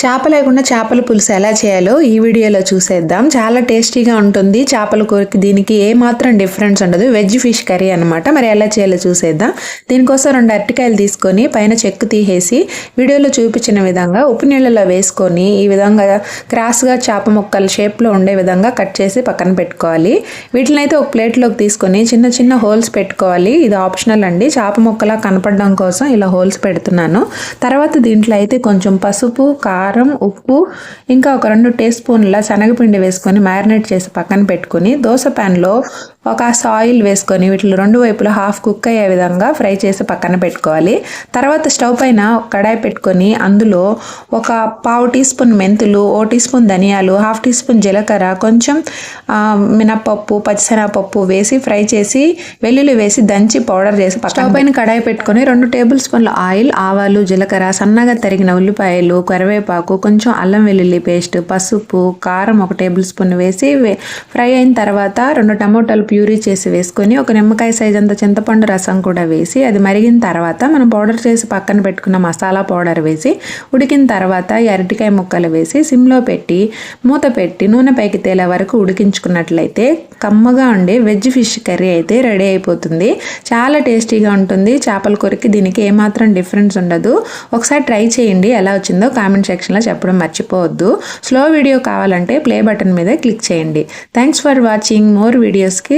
చేప లేకుండా చేపల పులుసు ఎలా చేయాలో ఈ వీడియోలో చూసేద్దాం. చాలా టేస్టీగా ఉంటుంది. చేపల కూరకి దీనికి ఏ మాత్రం డిఫరెన్స్ ఉండదు. వెజ్ ఫిష్ కర్రీ అనమాట మరి ఎలా చేయాలో చూసేద్దాం. దీనికోసం రెండు అరటికాయలు తీసుకొని పైన చెక్కు తీసేసి వీడియోలో చూపించిన విధంగా ఉప్పు నీళ్ళలో వేసుకొని ఈ విధంగా క్రాస్గా చేప ముక్కల షేప్లో ఉండే విధంగా కట్ చేసి పక్కన పెట్టుకోవాలి. వీటిని అయితే ఒక ప్లేట్లోకి తీసుకొని చిన్న చిన్న హోల్స్ పెట్టుకోవాలి. ఇది ఆప్షనల్ అండి. చేప ముక్కలా కనపడడం కోసం ఇలా హోల్స్ పెడుతున్నాను. తర్వాత దీంట్లో అయితే కొంచెం పసుపు కారం ఉప్పు ఇంకా ఒక రెండు టీ స్పూన్ల శనగపిండి వేసుకొని మ్యారినేట్ చేసి పక్కన పెట్టుకొని దోశ ప్యాన్లో ఒక ఆయిల్ వేసుకొని వీటిలో రెండు వైపులా హాఫ్ కుక్ అయ్యే విధంగా ఫ్రై చేసి పక్కన పెట్టుకోవాలి. తర్వాత స్టవ్ పైన కడాయి పెట్టుకొని అందులో ఒక పావు టీ స్పూన్ మెంతులు ఓ టీ స్పూన్ ధనియాలు హాఫ్ టీ స్పూన్ జీలకర్ర కొంచెం మినప్పప్పు పచ్చిసెనగపప్పు వేసి ఫ్రై చేసి వెల్లుల్లి వేసి దంచి పౌడర్ చేసి స్టవ్ పైన కడాయి పెట్టుకొని రెండు టేబుల్ స్పూన్ల ఆయిల్ ఆవాలు జీలకర్ర సన్నగా తరిగిన ఉల్లిపాయలు కరివేపాకు కొంచెం అల్లం వెల్లుల్లి పేస్ట్ పసుపు కారం ఒక టేబుల్ స్పూన్ వేసి ఫ్రై అయిన తర్వాత రెండు టమోటాలు ప్యూరీ చేసి వేసుకొని ఒక నిమ్మకాయ సైజ్ అంత చింతపండు రసం కూడా వేసి అది మరిగిన తర్వాత మనం పౌడర్ చేసి పక్కన పెట్టుకున్న మసాలా పౌడర్ వేసి ఉడికిన తర్వాత అరటికాయ ముక్కలు వేసి సిమ్లో పెట్టి మూత పెట్టి నూనె పైకి తేలే వరకు ఉడికించుకున్నట్లయితే కమ్మగా ఉండే వెజ్ ఫిష్ కర్రీ అయితే రెడీ అయిపోతుంది. చాలా టేస్టీగా ఉంటుంది. చేపల కూరకి దీనికి ఏమాత్రం డిఫరెన్స్ ఉండదు. ఒకసారి ట్రై చేయండి. ఎలా వచ్చిందో కామెంట్ సెక్షన్లో చెప్పడం మర్చిపోవద్దు. స్లో వీడియో కావాలంటే ప్లే బటన్ మీద క్లిక్ చేయండి. థ్యాంక్స్ ఫర్ వాచింగ్ మోర్ వీడియోస్కి